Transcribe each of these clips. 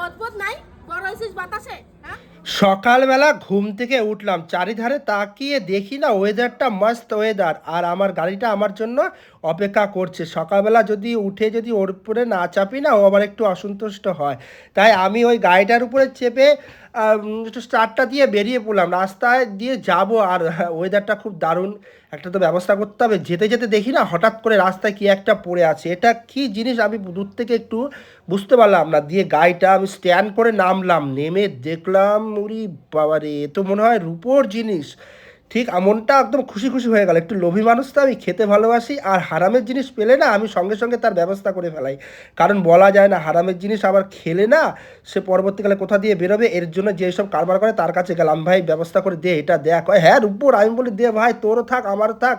হদপদ নাই? বড় বাতাসে হ্যাঁ? সকালবেলা ঘুম থেকে উঠলাম, চারিধারে তাকিয়ে দেখি না ওয়েদারটা মস্ত ওয়েদার আর আমার গাড়িটা আমার জন্য অপেক্ষা করছে। সকালবেলা যদি উঠে যদি ওর উপরে না চাপি না, ও আবার একটু অসন্তুষ্ট হয়। তাই আমি ওই গাড়িটার উপরে চেপে একটু স্টার্টটা দিয়ে বেরিয়ে পড়লাম। রাস্তায় দিয়ে যাব আর ওয়েদারটা খুব দারুণ। একটা তো ব্যবস্থা করতে হবে। যেতে যেতে দেখি না, হঠাৎ করে রাস্তায় কি একটা পড়ে আছে। এটা কি জিনিস আমি দূর থেকে একটু বুঝতে পারলাম না। দিয়ে গাড়িটা আমি স্ট্যান্ড করে নামলাম। নেমে দেখলাম, উরি বাবারে, এ তো মনে হয় রূপোর জিনিস। ঠিক মনটা একদম খুশি খুশি হয়ে গেল। একটু লোভী মানুষ তো আমি খেতে ভালোবাসি, আর হারামের জিনিস পেলে না আমি সঙ্গে সঙ্গে তার ব্যবস্থা করে ফেলাই। কারণ বলা যায় না, হারামের জিনিস আবার খেলে না সে পরবর্তীকালে কোথা দিয়ে বেরোবে, এর জন্য যেসব কারবার করে তার কাছে গেলাম। ভাই, ব্যবস্থা করে দে, এটা দেখ। হ্যাঁ রূপোর আমি বলি, দে ভাই, তোরও থাক, আমারও থাক।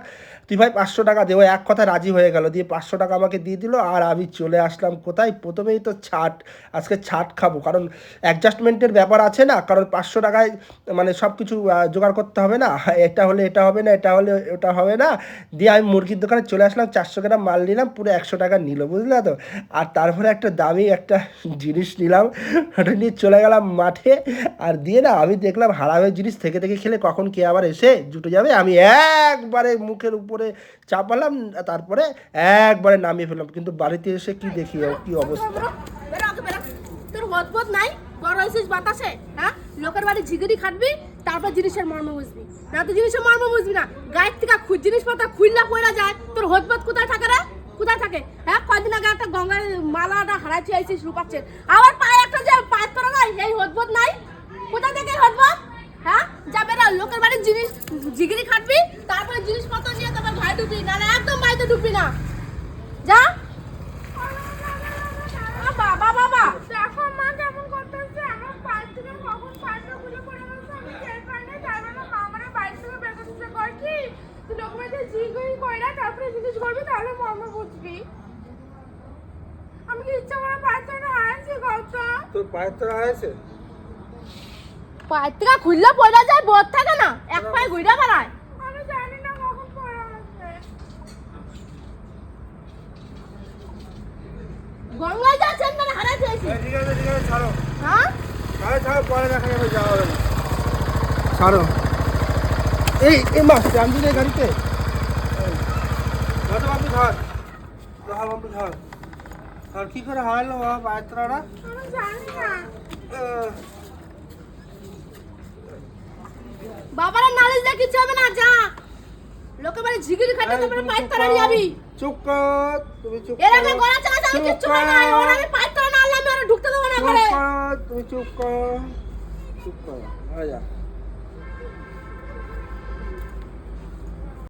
তুই ভাই, পাঁচশো টাকা দে। ও এক কথা রাজি হয়ে গেল। দিয়ে পাঁচশো টাকা আমাকে দিয়ে দিল, আর আমি চলে আসলাম কোথায়? প্রথমেই তো ছাট, আজকে ছাট খাব। কারণ অ্যাডজাস্টমেন্টের ব্যাপার আছে না, কারণ পাঁচশো টাকায় মানে সব কিছু জোগাড় করতে হবে না। এটা হলে এটা হবে না, এটা হলে ওটা হবে না। দিয়ে আমি মুরগির দোকানে চলে আসলাম, চারশো গ্রাম মাল নিলাম, পুরো একশো টাকা নিল, বুঝলে তো? আর তারপরে একটা দামি একটা জিনিস নিলাম, ওটা নিয়ে চলে গেলাম মাঠে। আর দিয়ে না আমি দেখলাম হারামের জিনিস থেকে থেকে খেলে কখন কে আবার এসে জুটে যাবে, আমি একবারে মুখের উপরে চাপালাম, তারপরে একবারে নামিয়ে ফেললাম। কিন্তু বাড়িতে এসে কি দেখি, কি অবস্থা? তোর নাই? বড় হয়েছিস বাতাসে হ্যাঁ? লোকের বাড়ি খাটবি, তারপর জিনিসের মর্ম বুঝবি। না তো জিনিসের মর্ম বুঝবি না। গায়ের থেকে খুঁজ জিনিসপত্র না পড়া যায়। তোর হদপদ কোথায় থাকে রে? কোথায় থাকে? হ্যাঁ কদিন আগে একটা গঙ্গার মালাটা হারাই চুয়াইছিস রূপাচ্ছে আবার পায়ে একটা যে পায়ের তোরা নাই, এই হদপদ নাই? কোথায় থেকে হদপদ হ্যাঁ যাবে না, লোকের বাড়ির জিনিস জিগিরি খাটবি তারপরে জিনিসপত্র নিয়ে তোমার ঘরে ঢুকবি নাহলে একদম বাড়িতে ঢুকবি না যা বাবা বাবা দেখো মা কেমন করতেছে আমার পায়ের থেকে কখন পায়েরটা খুলে পড়ে গেছে আমি টের পাই না তার মানে মা আমার বাইরে থেকে বের করতেছে কয় কি তুই লোক বাড়িতে জিগই কইরা তারপরে জিজ্ঞেস করবি তাহলে মর্ম বুঝবি। আমি কি ইচ্ছা করে থেকে হারাইছি গল্প তোর পায়ের তো হয়েছে খুললে পয়লা যায় বোধ থাকে না এক পায়ে ঘুরে বেড়ায়। আমি জানি না কখন পড়ে গেছে গঙ্গায় যাচ্ছেন মানে হারাই দিয়েছি ঠিক আছে ঠিক আছে ছাড়ো। হ্যাঁ? ছাড়ো ছাড়ো পরে দেখা যাবে যাওয়া হবে না। ছাড়ো। এই এই মাস না এই গাড়িতে? ধর বাবু ধর। ধর বাবু ধর। ধর কি করে তোরা আমি জানি না। বাবারা নালিশ দেখিচ্ছে হবে না যা। লোকের বাড়ি ঝিগিরি খাটে তারপরে পায়ের তলা যাবি। চুপ কর তুমি চুপ এর কর আগে গলা চালাতে আমি কিচ্ছু না ওর আমি পায়ের তলা না আনলাম আমি ঢুকতে দেবো না করে তুমি চুপ কর চুপ কর। হয়ে যা।